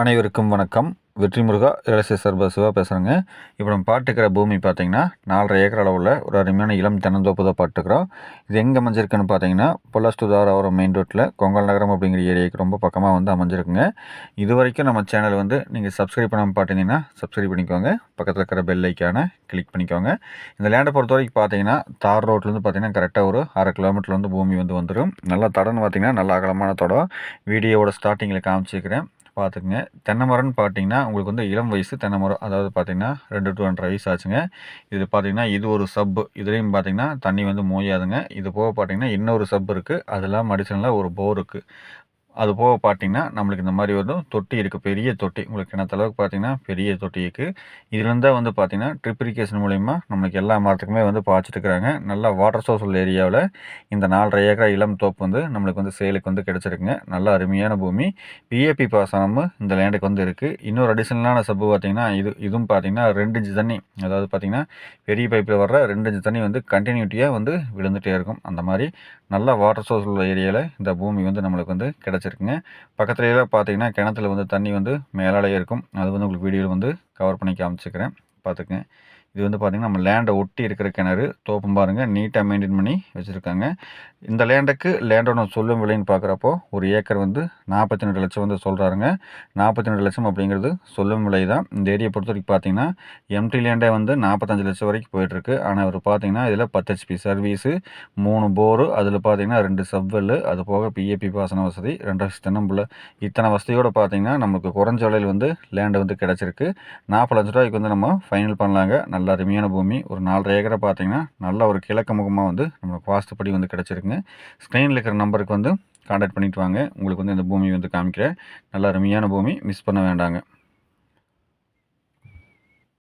அனைவருக்கும் வணக்கம். வெற்றி முருகா இலசிய சர்ப சிவா பேசுகிறேங்க இப்போ நம்ம பாட்டுக்கிற பூமி பார்த்தீங்கன்னா நாலரை ஏக்கர் அளவில் ஒரு அருமையான இளம் தென்னந்தோப்பு தான் பாட்டுக்கிறோம். இது எங்கே அமைஞ்சிருக்குன்னு பார்த்தீங்கன்னா பொல்லாஸ்டு தாராவரம் மெயின் ரோட்டில் கொங்கல் நகரம் அப்படிங்கிற ஏரியாவுக்கு ரொம்ப பக்கமாக வந்து அமைஞ்சிருக்குங்க. இது வரைக்கும் நம்ம சேனல் வந்து நீங்கள் சப்ஸ்கிரைப் பண்ணாமல் பார்த்தீங்கன்னா சப்ஸ்கிரைப் பண்ணிக்கோங்க. பக்கத்தில் இருக்கிற பெல் ஐக்கானை கிளிக் பண்ணிக்கோங்க. இந்த லேண்டை பொறுத்த வரைக்கும் பார்த்தீங்கன்னா தார் ரோட்லேருந்து பார்த்தீங்கன்னா கரெக்டாக ஒரு அரை கிலோமீட்டர்லேருந்து பூமி வந்து வந்துடும் நல்லா தடம்னு பார்த்தீங்கன்னா நல்ல அகலமான தடம். வீடியோவோட ஸ்டார்டிங்கில் காமிச்சிக்கிறேன் பார்த்துக்குங்க. தென்னை மரம்னு பார்த்தீங்கன்னா உங்களுக்கு வந்து இளம் வயசு தென்னை மரம் அதாவது பார்த்தீங்கன்னா ரெண்டு டு ரெண்டரை வயசு ஆச்சுங்க. இது பார்த்தீங்கன்னா இது ஒரு சப்பு இதுலேயும் பார்த்தீங்கன்னா தண்ணி வந்து மோயாதுங்க. இது போக பார்த்தீங்கன்னா இன்னொரு சப் இருக்குது அதெல்லாம் மடிசனில் ஒரு போர் இருக்குது அது போக பார்த்தீங்கன்னா நம்மளுக்கு இந்த மாதிரி வந்து தொட்டி இருக்குது பெரிய தொட்டி. உங்களுக்கு என்ன பார்த்தீங்கன்னா பெரிய தொட்டி இருக்குது இதுலேருந்து வந்து பார்த்தீங்கன்னா ட்ரிப்ரிகேஷன் மூலிமா நம்மளுக்கு எல்லா மரத்துக்குமே வந்து பாய்ச்சிட்டு இருக்கிறாங்க. நல்லா வாட்டர் சோர்ஸ் உள்ள ஏரியாவில் இந்த நாலரை ஏக்கர் இளம் தோப்பு வந்து நம்மளுக்கு வந்து சேலுக்கு வந்து கிடச்சிருக்குங்க. நல்ல அருமையான பூமி. பிஏபி பாசனமும் இந்த லேண்டுக்கு வந்து இருக்குது இன்னொரு அடிஷனலான சப்பு பார்த்திங்கன்னா இது இதுவும் பார்த்தீங்கன்னா ரெண்டு இன்ச்சு தண்ணி அதாவது பார்த்தீங்கன்னா பெரிய பைப்பில் வர்ற ரெண்டு இன்ச்சு தண்ணி வந்து கண்டினியூட்டியாக வந்து விழுந்துகிட்டே இருக்கும். அந்த மாதிரி நல்ல வாட்டர் சோர்ஸ் உள்ள ஏரியாவில் இந்த பூமி வந்து நம்மளுக்கு வந்து வச்சுருக்குங்க. பக்கத்துலேயே பார்த்தீங்கன்னா கிணத்துல வந்து தண்ணி வந்து மேலாலே இருக்கும். அது வந்து உங்களுக்கு வீடியோவில் வந்து கவர் பண்ணி காமிச்சிக்கிறேன். பார்த்துக்குங்க இது வந்து பார்த்திங்கன்னா நம்ம லேண்டை ஒட்டி இருக்கிற கிணறு தோப்பும் பாருங்கள் நீட்டாக மெயின்டைன் பண்ணி வச்சுருக்காங்க. இந்த லேண்டுக்கு லேண்டோட சொல்லும் விலைன்னு பார்க்குறப்போ ஒரு ஏக்கர் வந்து நாற்பத்தி ரெண்டு லட்சம் வந்து சொல்கிறாருங்க நாற்பத்தி ரெண்டு லட்சம் அப்படிங்கிறது சொல்லும் விலை தான். இந்த ஏரியை பொறுத்த வரைக்கும் பார்த்தீங்கன்னா எம்டி லேண்டே வந்து நாற்பத்தஞ்சு லட்சம் வரைக்கும் போயிட்டுருக்கு. ஆனால் அவர் பார்த்திங்கன்னா இதில் பத்து ஹெச்பி சர்வீஸு மூணு போரு அதில் பார்த்தீங்கன்னா ரெண்டு சவ்வெல் அது போக பிஏபி பாசன வசதி ரெண்டு தென்னம்புள்ள இத்தனை வசதியோடு பார்த்தீங்கன்னா நமக்கு குறைஞ்ச விலையில் வந்து லேண்டு வந்து கிடச்சிருக்கு. நாற்பது லட்ச ரூபாய்க்கு வந்து நம்ம ஃபைனல் பண்ணலாங்க. நல்ல அருமையான பூமி. ஒரு நாலரை ஏக்கரை பார்த்தீங்கன்னா நல்ல ஒரு கிழக்கு முகமாக வந்து நம்மளுக்கு வாஸ்துப்படி வந்து கிடச்சிருக்குங்க. ஸ்க்ரீனில் இருக்கிற நம்பருக்கு வந்து காண்டாக்ட் பண்ணிவிட்டு வாங்க. உங்களுக்கு வந்து இந்த பூமி வந்து காமிக்கிறேன். நல்ல அருமையான பூமி. மிஸ் பண்ண வேண்டாங்க.